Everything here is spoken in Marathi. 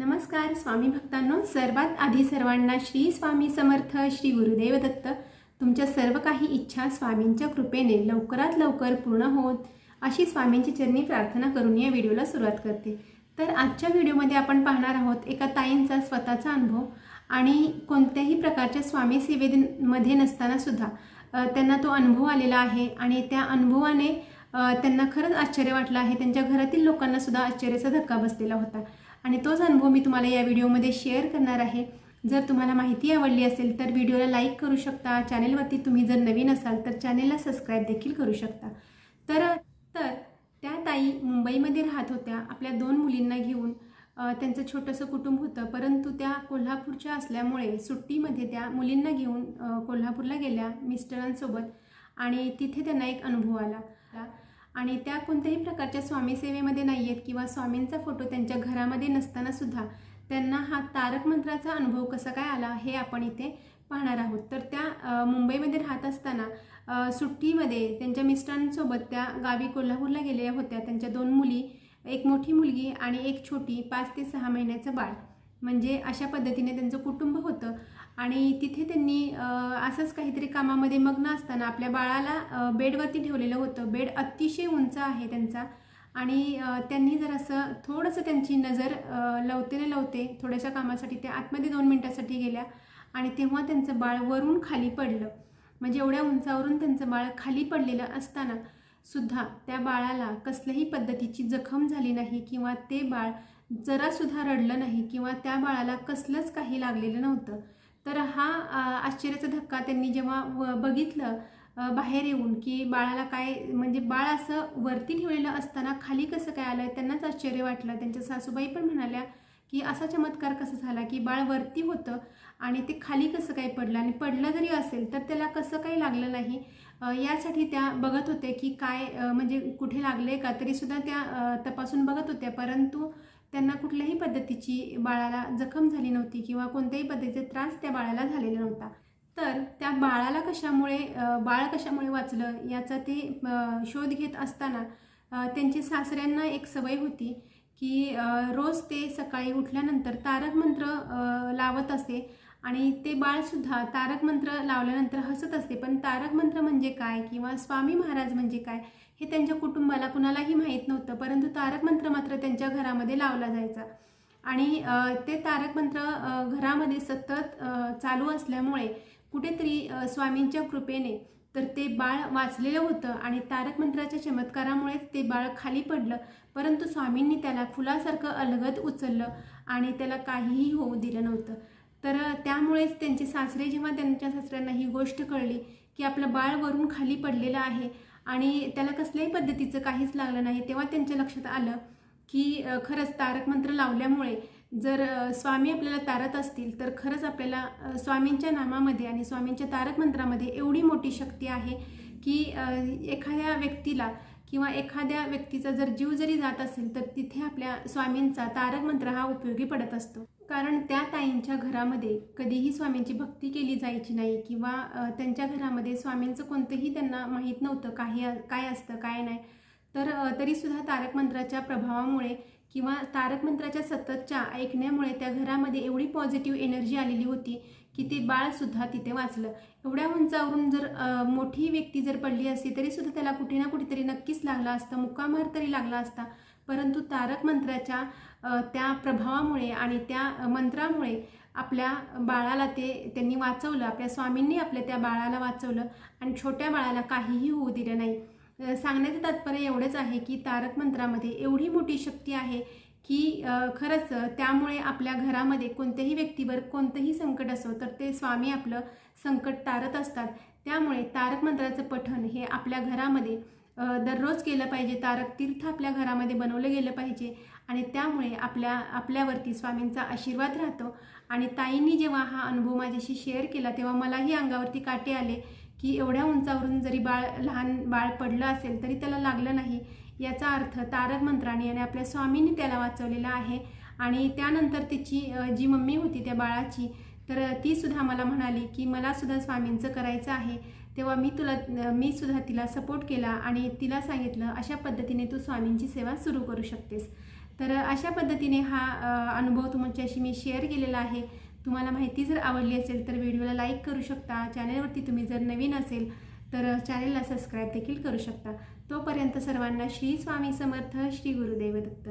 नमस्कार स्वामी भक्तांनो. सर्वात आधी सर्वांना श्री स्वामी समर्थ श्री गुरुदेव दत्त. तुमच्या सर्व काही इच्छा स्वामींच्या कृपेने लवकरात लवकर पूर्ण होत. अशी स्वामींची चरणी प्रार्थना करून या व्हिडिओला सुरुवात करते. तर आजच्या व्हिडिओमध्ये आपण पाहणार आहोत एका ताईंचा स्वतःचा अनुभव आणि कोणत्याही प्रकारच्या स्वामी सेवेमध्ये नसताना सुद्धा त्यांना तो अनुभव आलेला आहे आणि त्या अनुभवाने त्यांना खरंच आश्चर्य वाटलं आहे. त्यांच्या घरातील लोकांना सुद्धा आश्चर्याचा धक्का बसलेला होता. आणि तोच अनुभव मी तुम्हाला या व्हिडिओमध्ये शेअर करणार आहे. जर तुम्हाला माहिती आवडली असेल तर व्हिडिओला लाईक करू शकता. चॅनेलवरती तुम्ही जर नवीन असाल तर चॅनेलला सबस्क्राईब देखील करू शकता. तर तर त्या ताई मुंबईमध्ये राहत होत्या. आपल्या दोन मुलींना घेऊन त्यांचं छोटंसं कुटुंब होतं. परंतु त्या कोल्हापूरच्या असल्यामुळे सुट्टीमध्ये त्या मुलींना घेऊन कोल्हापूरला गेल्या मिस्टरांसोबत आणि तिथे त्यांना एक अनुभव आला. आणि त्या कोणत्याही प्रकारच्या स्वामी सेवेमध्ये नाही आहेत किंवा स्वामींचा फोटो त्यांच्या घरामध्ये नसतानासुद्धा त्यांना हा तारक मंत्राचा अनुभव कसा काय आला हे आपण इथे पाहणार आहोत. तर त्या मुंबईमध्ये राहत असताना सुट्टीमध्ये त्यांच्या मिस्टरांसोबत त्या गावी कोल्हापूरला गेलेल्या होत्या. त्यांच्या दोन मुली एक मोठी मुलगी आणि एक छोटी पाच ते सहा महिन्याचं बाळ. म्हणजे अशा पद्धतीने त्यांचं कुटुंब होतं. आणि तिथे त्यांनी असंच काहीतरी कामामध्ये मग्न असताना आपल्या बाळाला बेडवरती ठेवलेलं होतं. बेड अतिशय उंच आहे त्यांचा. आणि त्यांनी जर असं थोडंसं त्यांची नजर लवते न लवते थोड्याशा कामासाठी त्या आतमध्ये दोन मिनटासाठी गेल्या. आणि तेव्हा त्यांचं बाळ वरून खाली पडलं. म्हणजे एवढ्या उंचावरून त्यांचं बाळ खाली पडलेलं असताना सुद्धा त्या बाळाला कसल्याही पद्धतीची जखम झाली नाही किंवा ते बाळ जरासुद्धा रडलं नाही किंवा त्या बाळाला कसलंच काही लागलेलं नव्हतं. तर हा आश्चर्याचा धक्का त्यांनी जेव्हा व बघितलं बाहेर येऊन की बाळाला काय म्हणजे बाळ असं वरती ठेवलेलं असताना खाली कसं काय आलं त्यांनाच आश्चर्य वाटलं. त्यांच्या सासूबाई पण म्हणाल्या की असा चमत्कार कसा झाला की बाळ वरती होतं आणि ते खाली कसं काय पडलं? आणि पडलं जरी असेल तर त्याला कसं काही लागलं नाही? यासाठी त्या बघत होत्या की काय म्हणजे कुठे लागले का? तरीसुद्धा त्या तपासून बघत होत्या. परंतु त्यांना कुठल्याही पद्धतीची बाळाला जखम झाली नव्हती किंवा कोणत्याही पद्धतीचा त्रास त्या बाळाला झालेला नव्हता. तर त्या बाळाला कशामुळे बाळ कशामुळे वाचलं याचा ते शोध घेत असताना अ, त्यांची सासऱ्यांना एक सवय होती की रोज ते सकाळी उठल्यानंतर तारक मंत्र लावत असे. आणि ते बाळसुद्धा तारक मंत्र लावल्यानंतर हसत असते. पण तारक मंत्र म्हणजे काय किंवा स्वामी महाराज म्हणजे काय हे त्यांच्या कुटुंबाला कुणालाही माहीत नव्हतं. परंतु तारक मंत्र मात्र त्यांच्या घरामध्ये लावला जायचा. आणि ते तारक मंत्र घरामध्ये सतत चालू असल्यामुळे कुठेतरी स्वामींच्या कृपेने तर ते बाळ वाचलेलं होतं आणि तारक मंत्राच्या चमत्कारामुळेच ते बाळ खाली पडलं. परंतु स्वामींनी त्याला फुलासारखं अलगद उचललं आणि त्याला काहीही होऊ दिलं नव्हतं. तर त्यामुळेच त्यांचे सासरे जेव्हा त्यांच्या सासऱ्यांना ही गोष्ट कळली की आपलं बाळ वरून खाली पडलेलं आहे आणि त्याला कसल्याही पद्धतीचं काहीच लागलं नाही तेव्हा त्यांच्या लक्षात आलं की खरंच तारक मंत्र लावल्यामुळे जर स्वामी आपल्याला तारत असतील तर खरंच आपल्याला स्वामींच्या नामामध्ये आणि स्वामींच्या तारक मंत्रामध्ये एवढी मोठी शक्ती आहे की एखाद्या व्यक्तीला किंवा एखाद्या व्यक्तीचा जर जीव जरी जात असेल तर तिथे आपल्या स्वामींचा तारक मंत्र हा उपयोगी पडत असतो. कारण त्या ताईंच्या घरामध्ये कधीही स्वामींची भक्ती केली जायची नाही किंवा त्यांच्या घरामध्ये स्वामींचं कोणतंही त्यांना माहीत नव्हतं काही काय असतं काय नाही. तर तरीसुद्धा तारक मंत्राच्या प्रभावामुळे किंवा तारक मंत्राच्या सततच्या ऐकण्यामुळे त्या घरामध्ये एवढी पॉझिटिव्ह एनर्जी आलेली होती की ते बाळसुद्धा तिथे वाचलं. एवढ्या उंचावरून जर मोठी व्यक्ती जर पडली असती तरीसुद्धा त्याला कुठे ना कुठेतरी नक्कीच लागला असता मुक्कामार तरी लागला असता. परंतु तारक मंत्राच्या त्या प्रभावामुळे आणि त्या मंत्रामुळे आपल्या बाळाला ते त्यांनी वाचवलं आपल्या स्वामींनी आपल्या त्या बाळाला वाचवलं आणि छोट्या बाळाला काहीही होऊ दिलं नाही. सांगण्याचं तात्पर्य एवढंच आहे की तारक मंत्रामध्ये एवढी मोठी शक्ती आहे की खरंच त्यामुळे आपल्या घरामध्ये कोणत्याही व्यक्तीवर कोणतंही संकट असो तर ते स्वामी आपलं संकट तारत असतात. त्यामुळे तारक मंत्राचं पठण हे आपल्या घरामध्ये दररोज केलं पाहिजे. तारक तीर्थ आपल्या घरामध्ये बनवलं गेलं पाहिजे. आणि त्यामुळे आपल्या आपल्यावरती स्वामींचा आशीर्वाद राहतो. आणि ताईंनी जेव्हा हा अनुभव माझ्याशी शेअर केला तेव्हा मलाही अंगावरती काटे आले की एवढ्या उंचावरून जरी बाळ लहान बाळ पडलं असेल तरी त्याला लागलं नाही. याचा अर्थ तारक मंत्राने आणि आपल्या स्वामींनी त्याला वाचवलेला आहे. आणि त्यानंतर तिची जी मम्मी होती त्या बाळाची तर तीसुद्धा मला म्हणाली की मला सुद्धा स्वामींचं करायचं आहे. तेव्हा मी तुला मी सुद्धा तिला सपोर्ट केला आणि तिला सांगितलं अशा पद्धतीने तू स्वामींची सेवा सुरू करू शकतेस. तर अशा पद्धतीने हा अनुभव तुमच्याशी मी शेअर केलेला आहे. तुम्हाला माहिती जर आवडली असेल तर व्हिडिओला लाईक करू शकता. चॅनलवरती तुम्ही जर नवीन असेल तर चॅनलला सबस्क्राईब देखील करू शकता. तोपर्यंत सर्वांना श्री स्वामी समर्थ श्री गुरुदेव दत्त.